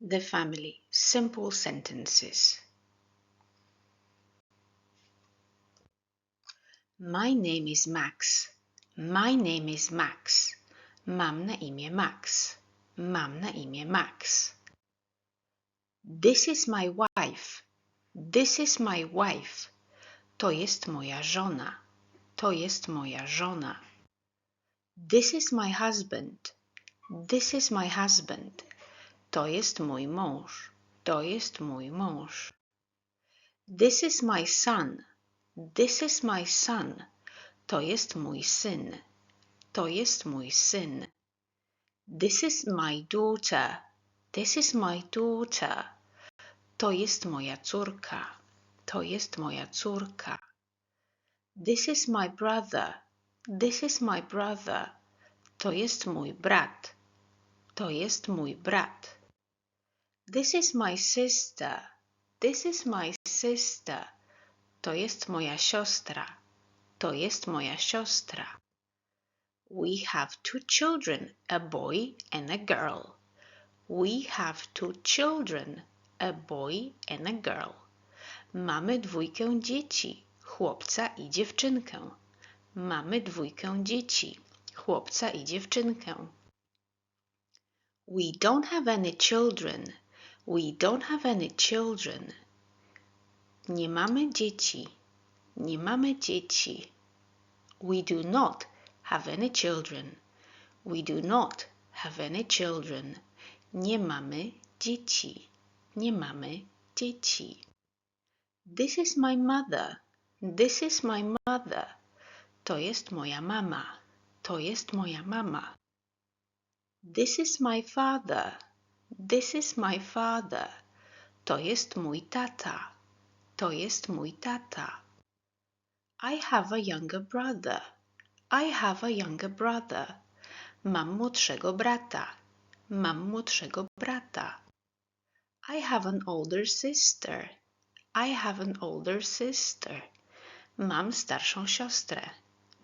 The family. Simple sentences. My name is Max. My name is Max. Mam na imię Max. Mam na imię Max. This is my wife. This is my wife. To jest moja żona. To jest moja żona. This is my husband. This is my husband. To jest mój mąż. To jest mój mąż. This is my son. This is my son. To jest mój syn. To jest mój syn. This is my daughter. This is my daughter. To jest moja córka. To jest moja córka. This is my brother. This is my brother. To jest mój brat. To jest mój brat. This is my sister. This is my sister. To jest moja siostra. To jest moja siostra. We have two children, a boy and a girl. We have two children, a boy and a girl. Mamy dwójkę dzieci, chłopca i dziewczynkę. Mamy dwójkę dzieci, chłopca i dziewczynkę. We don't have any children. We don't have any children. Nie mamy dzieci. Nie mamy dzieci. We do not have any children. We do not have any children. Nie mamy dzieci. Nie mamy dzieci. This is my mother. This is my mother. To jest moja mama. To jest moja mama. This is my father. This is my father. To jest mój tata. To jest mój tata. I have a younger brother. I have a younger brother. Mam młodszego brata. Mam młodszego brata. I have an older sister. I have an older sister. Mam starszą siostrę.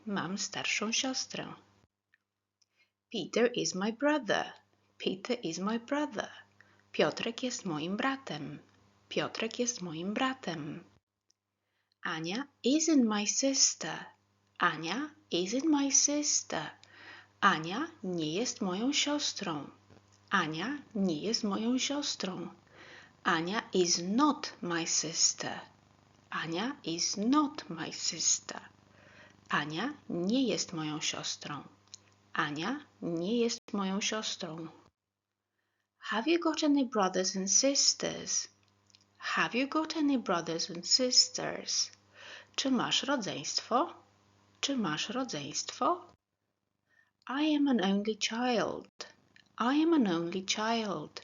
Mam starszą siostrę. Peter is my brother. Peter is my brother. Piotrek jest moim bratem. Piotrek jest moim bratem. Ania isn't my sister. Ania isn't my sister. Ania nie jest moją siostrą. Ania nie jest moją siostrą. Ania is not my sister. Ania is not my sister. Ania nie jest moją siostrą. Ania nie jest moją siostrą. Have you got any brothers and sisters? Have you got any brothers and sisters? Czy masz rodzeństwo? Czy masz rodzeństwo? I am an only child. I am an only child.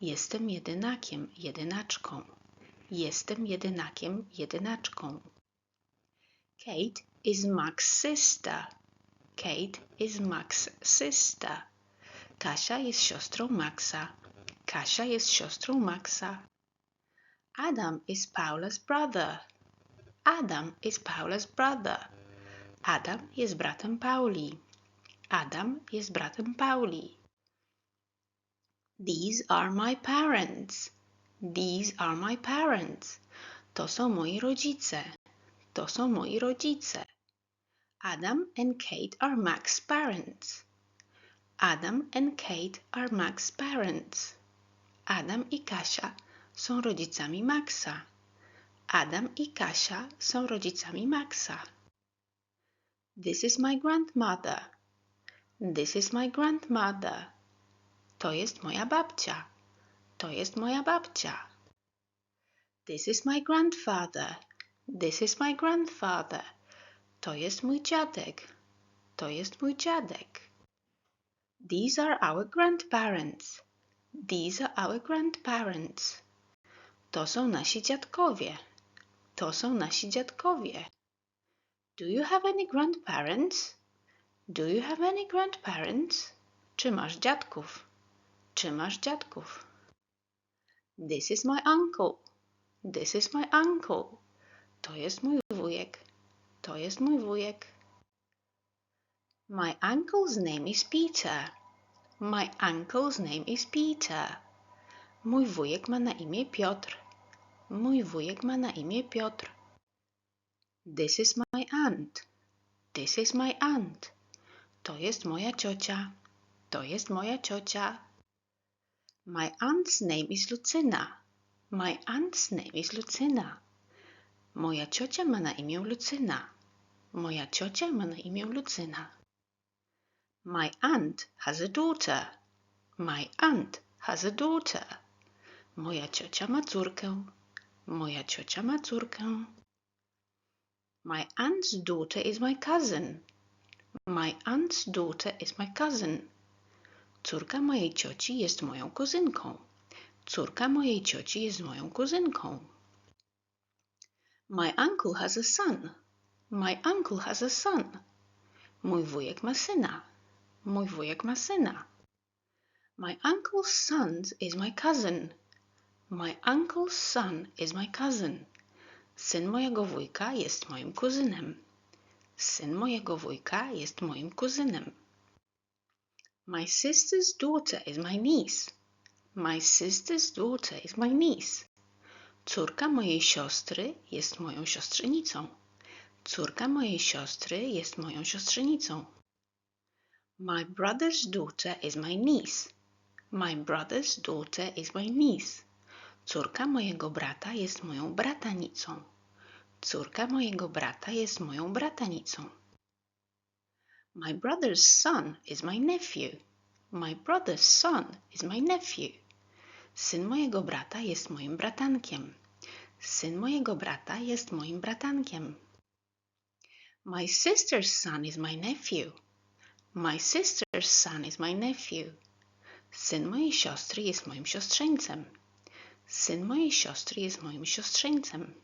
Jestem jedynakiem, jedynaczką. Jestem jedynakiem, jedynaczką. Kate is Max's sister. Kate is Max's sister. Kasia jest siostrą Maxa. Kasia jest siostrą Maxa. Adam is Paula's brother. Adam is Paula's brother. Adam jest bratem Pauli. Adam jest bratem Pauli. These are my parents. These are my parents. To są moi rodzice. To są moi rodzice. Adam and Kate are Max's parents. Adam and Kate are Max's parents. Adam i Kasia są rodzicami Maxa. Adam i Kasia są rodzicami Maxa. This is my grandmother. This is my grandmother. To jest moja babcia. To jest moja babcia. This is my grandfather. This is my grandfather. To jest mój dziadek. To jest mój dziadek. These are our grandparents. These are our grandparents. To są nasi dziadkowie. To są nasi dziadkowie. Do you have any grandparents? Do you have any grandparents? Czy masz dziadków? Czy masz dziadków? This is my uncle. This is my uncle. To jest mój wujek. To jest mój wujek. My uncle's name is Peter. My uncle's name is Peter. Mój wujek ma na imię Piotr. Mój wujek ma na imię Piotr. This is my aunt. This is my aunt. To jest moja ciocia. To jest moja ciocia. My aunt's name is Lucyna. My aunt's name is Lucyna. Moja ciocia ma na imię Lucyna. Moja ciocia ma na imię Lucyna. My aunt has a daughter. My aunt has a daughter. Moja ciocia ma córkę. Moja ciocia ma córkę. My aunt's daughter is my cousin. My aunt's daughter is my cousin. Córka mojej cioci jest moją kuzynką. Córka mojej cioci jest moją kuzynką. My uncle has a son. My uncle has a son. Mój wujek ma syna. Mój wujek ma syna. My uncle's son is my cousin. My uncle's son is my cousin. Syn mojego wujka jest moim kuzynem. Syn mojego wujka jest moim kuzynem. My sister's daughter is my niece. My sister's daughter is my niece. Córka mojej siostry jest moją siostrzenicą. Córka mojej siostry jest moją siostrzenicą. My brother's daughter is my niece. My brother's daughter is my niece. Córka mojego brata jest moją bratanicą. Córka mojego brata jest moją bratanicą. My brother's son is my nephew. My brother's son is my nephew. Syn mojego brata jest moim bratankiem. Syn mojego brata jest moim bratankiem. My sister's son is my nephew. My sister's son is my nephew. Syn mojej siostry jest moim siostrzeńcem. Syn mojej siostry jest moim siostrzeńcem.